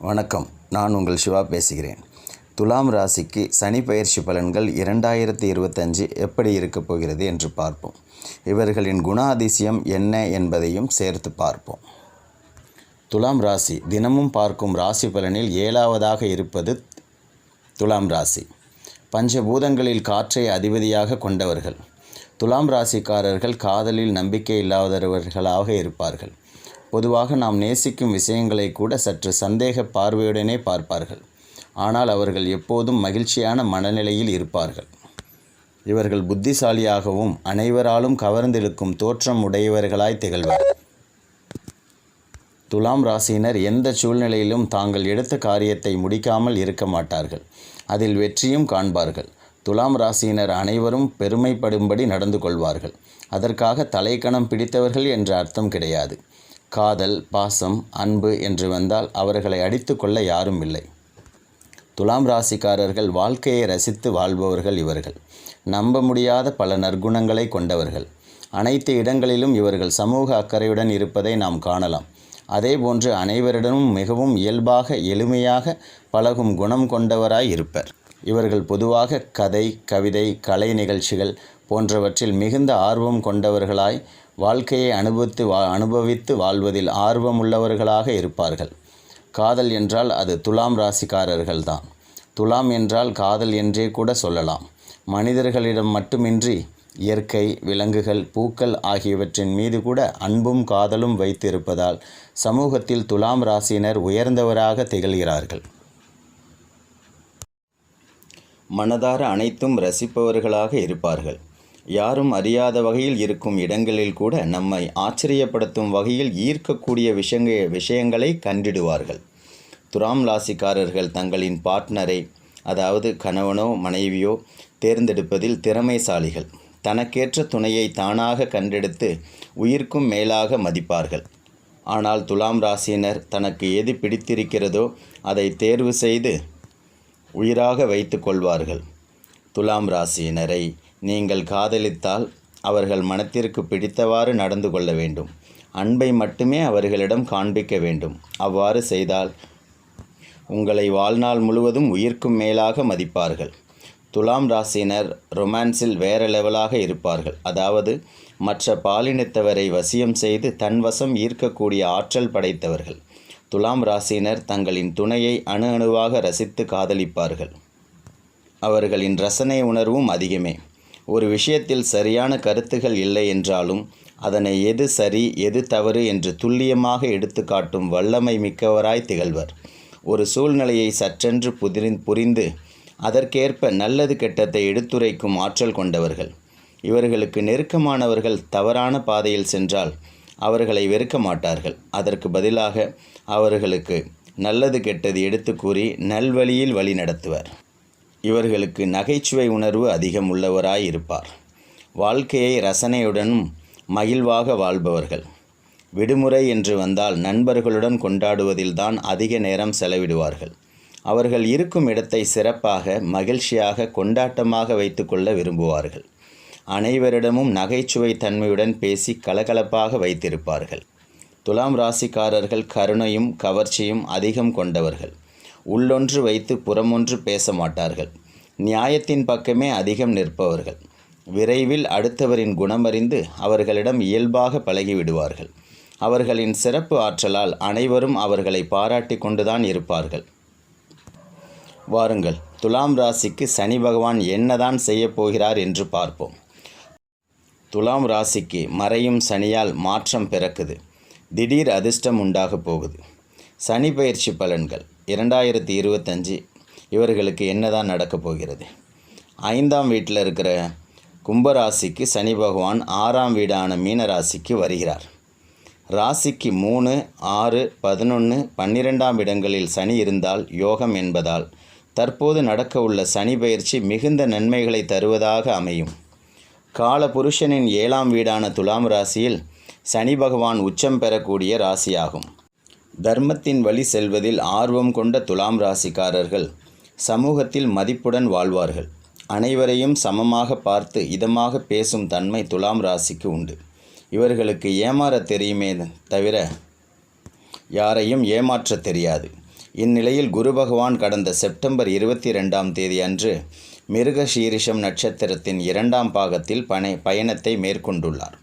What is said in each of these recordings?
வணக்கம். நான் உங்கள் சிவா பேசுகிறேன். துலாம் ராசிக்கு சனி பயிற்சி பலன்கள் இரண்டாயிரத்தி இருபத்தஞ்சு எப்படி இருக்கப் போகிறது என்று பார்ப்போம். இவர்களின் குணாதிசயம் என்ன என்பதையும் சேர்த்து பார்ப்போம். துலாம் ராசி தினமும் பார்க்கும் ராசி பலனில் ஏழாவதாக இருப்பது துலாம் ராசி. பஞ்சபூதங்களில் காற்றை அதிபதியாக கொண்டவர்கள். துலாம் ராசிக்காரர்கள் காதலில் நம்பிக்கை இல்லாதவர்களாக இருப்பார்கள். பொதுவாக நாம் நேசிக்கும் விஷயங்களை கூட சற்று சந்தேக பார்வையுடனே பார்ப்பார்கள். ஆனால் அவர்கள் எப்போதும் மகிழ்ச்சியான மனநிலையில் இருப்பார்கள். இவர்கள் புத்திசாலியாகவும் அனைவராலும் கவர்ந்திழுக்கும் தோற்றம் உடையவர்களாய் திகழ்வர். துலாம் ராசியினர் எந்த சூழ்நிலையிலும் தாங்கள் எடுத்த காரியத்தை முடிக்காமல் இருக்க மாட்டார்கள். அதில் வெற்றியும் காண்பார்கள். துலாம் ராசியினர் அனைவரும் பெருமைப்படும்படி நடந்து கொள்வார்கள். அதற்காக தலைக்கணம் பிடித்தவர்கள் என்ற அர்த்தம் கிடையாது. காதல் பாசம் அன்பு என்று வந்தால் அவர்களை அடித்து கொள்ள யாரும் இல்லை. துலாம் ராசிக்காரர்கள் வாழ்க்கையை ரசித்து வாழ்பவர்கள் இவர்கள். நம்ப முடியாத பல நற்குணங்களை கொண்டவர்கள். அனைத்து இடங்களிலும் இவர்கள் சமூக அக்கறையுடன் இருப்பதை நாம் காணலாம். அதேபோன்று அனைவரிடமும் மிகவும் இயல்பாக எளிமையாக பழகும் குணம் கொண்டவராய் இருப்பர். இவர்கள் பொதுவாக கதை கவிதை கலை நிகழ்ச்சிகள் போன்றவற்றில் மிகுந்த ஆர்வம் கொண்டவர்களாய் வாழ்க்கையை அனுபவித்து வா அனுபவித்து வாழ்வதில் ஆர்வமுள்ளவர்களாக இருப்பார்கள். காதல் என்றால் அது துலாம் ராசிக்காரர்கள்தான். துலாம் என்றால் காதல் என்றே கூட சொல்லலாம். மனிதர்களிடம் மட்டுமின்றி இயற்கை விலங்குகள் பூக்கள் ஆகியவற்றின் மீது கூட அன்பும் காதலும் வைத்திருப்பதால் சமூகத்தில் துலாம் ராசியினர் உயர்ந்தவராக திகழ்கிறார்கள். மனதார அனைத்தும் ரசிப்பவர்களாக இருப்பார்கள். யாரும் அறியாத வகையில் இருக்கும் இடங்களில் கூட நம்மை ஆச்சரியப்படுத்தும் வகையில் ஈர்க்கக்கூடிய விஷயங்க விஷயங்களை கண்டிடுவார்கள். துலாம் ராசிக்காரர்கள் தங்களின் பார்ட்னரை அதாவது கணவனோ மனைவியோ தேர்ந்தெடுப்பதில் திறமைசாலிகள். தனக்கேற்ற துணையை தானாக கண்டெடுத்து உயிர்க்கும் மேலாக மதிப்பார்கள். ஆனால் துலாம் ராசியினர் தனக்கு எது பிடித்திருக்கிறதோ அதை தேர்வு செய்து உயிராக வைத்து கொள்வார்கள். துலாம் ராசியினரை நீங்கள் காதலித்தால் அவர்கள் மனத்திற்கு பிடித்தவாறு நடந்து கொள்ள வேண்டும். அன்பை மட்டுமே அவர்களிடம் காண்பிக்க வேண்டும். அவ்வாறு செய்தால் உங்களை வாழ்நாள் முழுவதும் உயிர்க்கும் மேலாக மதிப்பார்கள். துலாம் ராசியினர் ரொமான்ஸில் வேற லெவலாக இருப்பார்கள். அதாவது மற்ற பாலினத்தவரை வசியம் செய்து தன்வசம் ஈர்க்கக்கூடிய ஆற்றல் படைத்தவர்கள். துலாம் ராசியினர் தங்களின் துணையை அணு அணுவாக ரசித்து காதலிப்பார்கள். அவர்களின் ரசனை உணர்வும் அதிகமே. ஒரு விஷயத்தில் சரியான கருத்துகள் இல்லை என்றாலும் அதனை எது சரி எது தவறு என்று துல்லியமாக எடுத்துக்காட்டும் வல்லமை மிக்கவராய் திகழ்வர். ஒரு சூழ்நிலையை சற்றென்று புதிரி புரிந்து அதற்கேற்ப நல்லது கெட்டதை எடுத்துரைக்கும் ஆற்றல் கொண்டவர்கள். இவர்களுக்கு நெருக்கமானவர்கள் தவறான பாதையில் சென்றால் அவர்களை வெறுக்க மாட்டார்கள். அதற்கு பதிலாக அவர்களுக்கு நல்லது கெட்டது எடுத்து கூறி நல்வழியில் வழி நடத்துவர். இவர்களுக்கு நகைச்சுவை உணர்வு அதிகம் உள்ளவராய் இருப்பார் வாழ்க்கையை ரசனையுடனும் மகிழ்வாக வாழ்பவர்கள். விடுமுறை என்று வந்தால் நண்பர்களுடன் கொண்டாடுவதில்தான் அதிக நேரம் செலவிடுவார்கள். அவர்கள் இருக்கும் இடத்தை சிறப்பாக மகிழ்ச்சியாக கொண்டாட்டமாக வைத்துக்கொள்ள விரும்புவார்கள். அனைவரிடமும் நகைச்சுவை தன்மையுடன் பேசி கலகலப்பாக வைத்திருப்பார்கள். துலாம் ராசிக்காரர்கள் கருணையும் கவர்ச்சியும் அதிகம் கொண்டவர்கள். உள்ளொன்று வைத்து புறமொன்று பேச மாட்டார்கள் நியாயத்தின் பக்கமே அதிகம் நிற்பவர்கள். விரைவில் அடுத்தவரின் குணமறிந்து அவர்களிடம் இயல்பாக பழகிவிடுவார்கள். அவர்களின் சிறப்பு ஆற்றலால் அனைவரும் அவர்களை பாராட்டி கொண்டுதான் இருப்பார்கள். வாருங்கள் துலாம் ராசிக்கு சனி பகவான் என்னதான் செய்யப் போகிறார் என்று பார்ப்போம். துலாம் ராசிக்கு மறையும் சனியால் மாற்றம் பிறக்குது. திடீர் அதிர்ஷ்டம் உண்டாக போகுது. சனி பயிற்சி பலன்கள். இரண்டாயிரத்தி இருபத்தஞ்சி இவர்களுக்கு என்னதான் நடக்கப் போகிறது? ஐந்தாம் வீட்டில் இருக்கிற கும்பராசிக்கு சனி பகவான் ஆறாம் வீடான மீன ராசிக்கு வருகிறார். ராசிக்கு மூணு ஆறு பதினொன்று பன்னிரெண்டாம் இடங்களில் சனி இருந்தால் யோகம் என்பதால் தற்போது நடக்க உள்ள சனி பயிற்சி மிகுந்த நன்மைகளை தருவதாக அமையும். கால புருஷனின் ஏழாம் வீடான துலாம் ராசியில் சனி பகவான் உச்சம் பெறக்கூடிய ராசியாகும். தர்மத்தின் வழி செல்வதில் ஆர்வம் கொண்ட துலாம் ராசிக்காரர்கள் சமூகத்தில் மதிப்புடன் வாழ்வார்கள். அனைவரையும் சமமாக பார்த்து இதமாக பேசும் தன்மை துலாம் ராசிக்கு உண்டு. இவர்களுக்கு ஏமாறத் தெரியுமே தவிர யாரையும் ஏமாற்றத் தெரியாது. இந்நிலையில் குரு பகவான் கடந்த செப்டம்பர் இருபத்தி ரெண்டாம் தேதி அன்று மிருகசீரிஷம் நட்சத்திரத்தின் இரண்டாம் பாகத்தில் பனை பயணத்தை மேற்கொண்டுள்ளார்.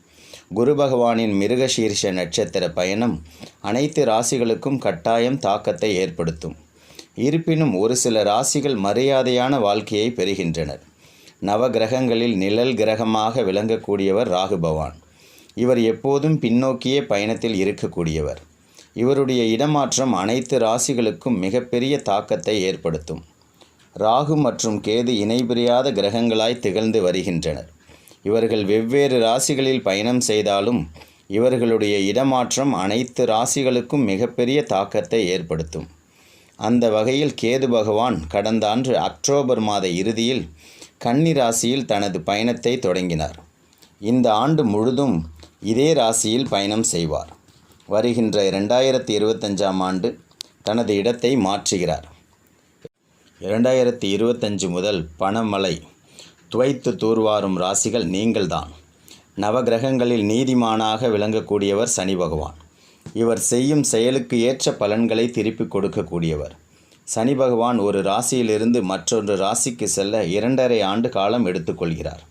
குரு பகவானின் மிருகசீர்ஷ நட்சத்திர பயணம் அனைத்து ராசிகளுக்கும் கட்டாயம் தாக்கத்தை ஏற்படுத்தும். இருப்பினும் ஒரு சில ராசிகள் மரியாதையான வாழ்க்கையை பெறுகின்றனர். நவகிரகங்களில் நிழல் கிரகமாக விளங்கக்கூடியவர் ராகு பவான் இவர் எப்போதும் பின்னோக்கியே பயணத்தில் இருக்கக்கூடியவர். இவருடைய இடமாற்றம் அனைத்து ராசிகளுக்கும் மிகப்பெரிய தாக்கத்தை ஏற்படுத்தும். ராகு மற்றும் கேது இணைபிரியாத கிரகங்களாய் திகழ்ந்து வருகின்றனர். இவர்கள் வெவ்வேறு ராசிகளில் பயணம் செய்தாலும் இவர்களுடைய இடமாற்றம் அனைத்து ராசிகளுக்கும் மிகப்பெரிய தாக்கத்தை ஏற்படுத்தும். அந்த வகையில் கேது பகவான் கடந்த ஆண்டு அக்டோபர் மாத இறுதியில் கன்னி ராசியில் தனது பயணத்தை தொடங்கினார். இந்த ஆண்டு முழுதும் இதே ராசியில் பயணம் செய்வார். வருகின்ற இரண்டாயிரத்தி இருபத்தஞ்சாம் ஆண்டு தனது இடத்தை மாற்றுகிறார். இரண்டாயிரத்தி இருபத்தஞ்சு முதல் பணமலை துவைத்து தூர்வாரும் ராசிகள் நீங்கள்தான். நவகிரகங்களில் நீதிமானாக விளங்கக்கூடியவர் சனி பகவான். இவர் செய்யும் செயலுக்கு ஏற்ற பலன்களை திருப்பிக் கொடுக்கக்கூடியவர். சனி பகவான் ஒரு ராசியிலிருந்து மற்றொரு ராசிக்கு செல்ல இரண்டரை ஆண்டு காலம் எடுத்துக்கொள்கிறார்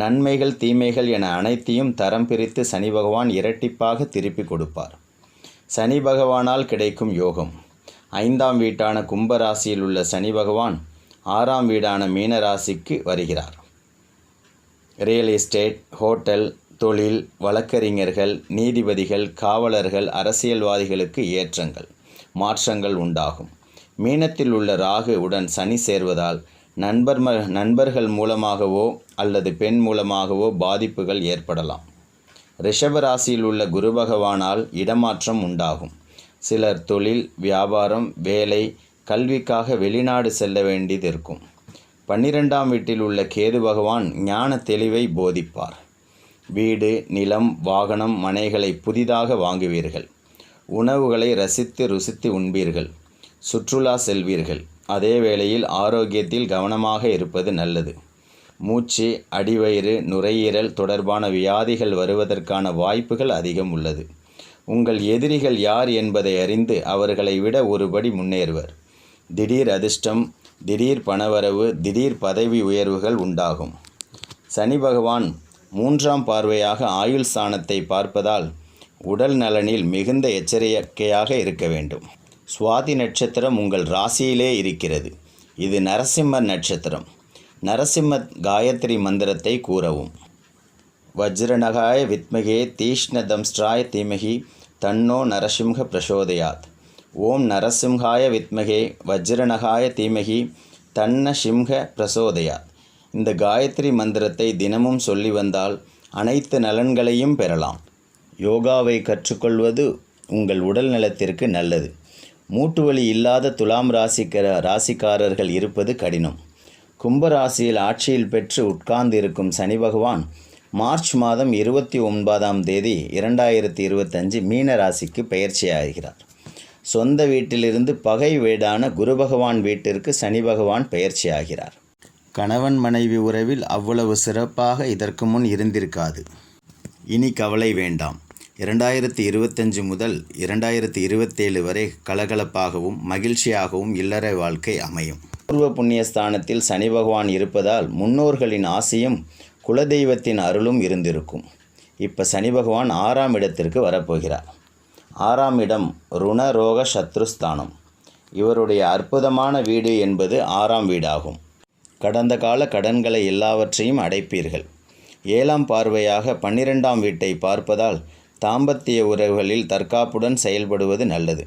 நன்மைகள் தீமைகள் என அனைத்தையும் தரம் பிரித்து சனி பகவான் இரட்டிப்பாக திருப்பி கொடுப்பார். சனி பகவானால் கிடைக்கும் யோகம். ஐந்தாம் வீட்டான கும்ப ராசியில் உள்ள சனி பகவான் ஆறாம் வீடான மீனராசிக்கு வருகிறார். ரியல் எஸ்டேட் ஹோட்டல் தொழில் வழக்கறிஞர்கள் நீதிபதிகள் காவலர்கள் அரசியல்வாதிகளுக்கு ஏற்றங்கள் மாற்றங்கள் உண்டாகும். மீனத்தில் உள்ள ராகு உடன் சனி சேர்வதால் நண்பர் நண்பர்கள் மூலமாகவோ அல்லது பெண் மூலமாகவோ பாதிப்புகள் ஏற்படலாம். ரிஷப ராசியில் உள்ள குரு பகவானால் இடமாற்றம் உண்டாகும். சிலர் தொழில் வியாபாரம் வேலை கல்விக்காக வெளிநாடு செல்ல வேண்டியது இருக்கும் பன்னிரெண்டாம் வீட்டில் உள்ள கேது பகவான் ஞான தெளிவை போதிப்பார். வீடு நிலம் வாகனம் மனைகளை புதிதாக வாங்குவீர்கள். உணவுகளை ரசித்து ருசித்து உண்பீர்கள். சுற்றுலா செல்வீர்கள். அதே வேளையில் ஆரோக்கியத்தில் கவனமாக இருப்பது நல்லது. மூச்சு அடிவயிறு நுரையீரல் தொடர்பான வியாதிகள் வருவதற்கான வாய்ப்புகள் அதிகம் உள்ளது. உங்கள் எதிரிகள் யார் என்பதை அறிந்து அவர்களை விட ஒருபடி முன்னேறுவர். திடீர் அதிர்ஷ்டம் திடீர் பணவரவு திடீர் பதவி உயர்வுகள் உண்டாகும். சனி பகவான் மூன்றாம் பார்வையாக ஆயுள் ஸ்தானத்தை பார்ப்பதால் உடல் நலனில் மிகுந்த எச்சரிக்கையாக இருக்க வேண்டும். சுவாதி நட்சத்திரம் உங்கள் ராசியிலே இருக்கிறது. இது நரசிம்ம நட்சத்திரம். நரசிம்ம காயத்ரி மந்திரத்தை கூறவும். வஜ்ரநகாய வித்மகே தீஷ்ணதம்ஸ்ட்ராய தீமகி தன்னோ நரசிம்ஹ பிரசோதயாத். ஓம் நரசிம்ஹாய வித்மகே வஜ்ரநகாய தீமகி தன்ன சிம்ஹ பிரசோதயா. இந்த காயத்ரி மந்திரத்தை தினமும் சொல்லி வந்தால் அனைத்து நலன்களையும் பெறலாம். யோகாவை கற்றுக்கொள்வது உங்கள் உடல் நலத்திற்கு நல்லது. மூட்டு வலி இல்லாத துலாம் ராசிக்கர ராசிக்காரர்கள் இருப்பது கடினம். கும்பராசியில் ஆட்சியில் பெற்று உட்கார்ந்து இருக்கும் சனி பகவான் மார்ச் மாதம் இருபத்தி ஒன்பதாம் தேதி இரண்டாயிரத்தி இருபத்தஞ்சு மீன ராசிக்கு பயிற்சியாகிறார் சொந்த வீட்டிலிருந்து பகை வீடான குரு பகவான் வீட்டிற்கு சனி பகவான் பயிற்சியாகிறார் கணவன் மனைவி உறவில் அவ்வளவு சிறப்பாக இதற்கு முன் இருந்திருக்காது. இனி கவலை வேண்டாம். இரண்டாயிரத்தி இருபத்தஞ்சு முதல் இரண்டாயிரத்தி இருபத்தேழு வரை கலகலப்பாகவும் மகிழ்ச்சியாகவும் இல்லற வாழ்க்கை அமையும். பூர்வ புண்ணிய ஸ்தானத்தில் சனி பகவான் இருப்பதால் முன்னோர்களின் ஆசையும் குலதெய்வத்தின் அருளும் இருந்திருக்கும். இப்போ சனி பகவான் ஆறாம் இடத்திற்கு வரப்போகிறார். ஆறாம் இடம் ருணரோக சத்ருஸ்தானம். இவருடைய அற்புதமான வீடு என்பது ஆறாம் வீடாகும். கடந்த கால கடன்களை எல்லாவற்றையும் அடைப்பீர்கள். ஏழாம் பார்வையாக பன்னிரெண்டாம் வீட்டை பார்ப்பதால் தாம்பத்திய உறவுகளில் தற்காப்புடன் செயல்படுவது நல்லது.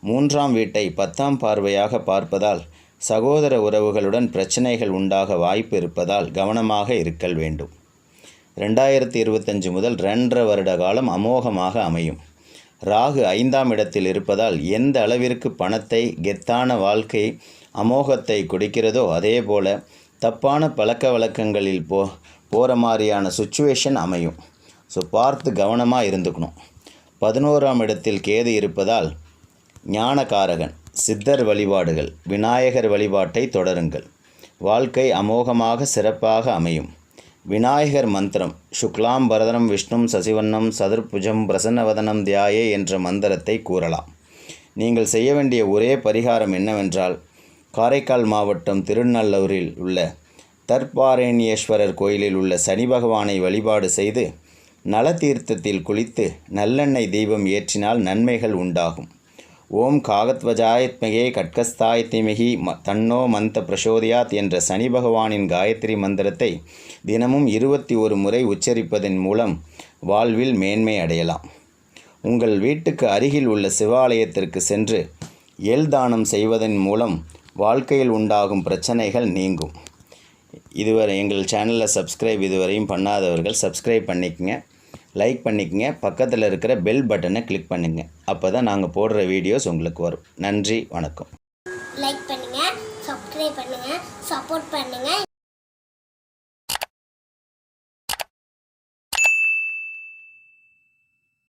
மூன்றாம் வீட்டை பத்தாம் பார்வையாக பார்ப்பதால் சகோதர உறவுகளுடன் பிரச்சனைகள் உண்டாக வாய்ப்பு இருப்பதால் கவனமாக இருக்கல் வேண்டும். ரெண்டாயிரத்தி இருபத்தஞ்சு முதல் ரெண்டரை வருட காலம் அமோகமாக அமையும். ராகு ஐந்தாம் இடத்தில் இருப்பதால் எந்த அளவிற்கு பணத்தை கெத்தான வாழ்க்கை அமோகத்தை கொடுக்கிறதோ அதே போல தப்பான பழக்க வழக்கங்களில் போ போகிற மாதிரியான சுச்சுவேஷன் அமையும். ஸோ பார்த்து கவனமாக இருந்துக்கணும். பதினோராம் இடத்தில் கேது இருப்பதால் ஞானகாரகன் சித்தர் வழிபாடுகள் விநாயகர் வழிபாட்டை தொடருங்கள். வாழ்க்கை அமோகமாக சிறப்பாக அமையும். விநாயகர் மந்திரம். சுக்லாம் பரதனம் விஷ்ணும் சசிவண்ணம் சதுர்புஜம் பிரசன்னவதனம் தியாயே என்ற மந்திரத்தை கூறலாம். நீங்கள் செய்ய வேண்டிய ஒரே பரிகாரம் என்னவென்றால் காரைக்கால் மாவட்டம் திருநள்ளூரில் உள்ள தர்பாரேணியேஸ்வரர் கோயிலில் உள்ள சனி பகவானை வழிபாடு செய்து நலதீர்த்தத்தில் குளித்து நல்லெண்ணெய் தீபம் ஏற்றினால் நன்மைகள் உண்டாகும். ஓம் காகத்வஜாயத்மகே கட்கஸ்தாய் திமிகி ம தன்னோ மந்த பிரசோதியாத் என்ற சனி பகவானின் காயத்ரி மந்திரத்தை தினமும் இருபத்தி ஒரு முறை உச்சரிப்பதன் மூலம் வாழ்வில் மேன்மை அடையலாம். உங்கள் வீட்டுக்கு அருகில் உள்ள சிவாலயத்திற்கு சென்று எல் தானம் செய்வதன் மூலம் வாழ்க்கையில் உண்டாகும் பிரச்சனைகள் நீங்கும். இதுவரை எங்கள் சேனலில் சப்ஸ்கிரைப் இதுவரையும் பண்ணாதவர்கள் சப்ஸ்கிரைப் பண்ணிக்கங்க. லைக் பண்ணிக்கங்க. பக்கத்தில் இருக்கிற பெல் பட்டனை கிளிக் பண்ணுங்க. அப்போ தான் நாங்கள் போடுற வீடியோஸ் உங்களுக்கு வரும். நன்றி. வணக்கம். லைக் பண்ணுங்கள் சப்ஸ்கிரைப் பண்ணுங்கள் சப்போர்ட் பண்ணுங்கள்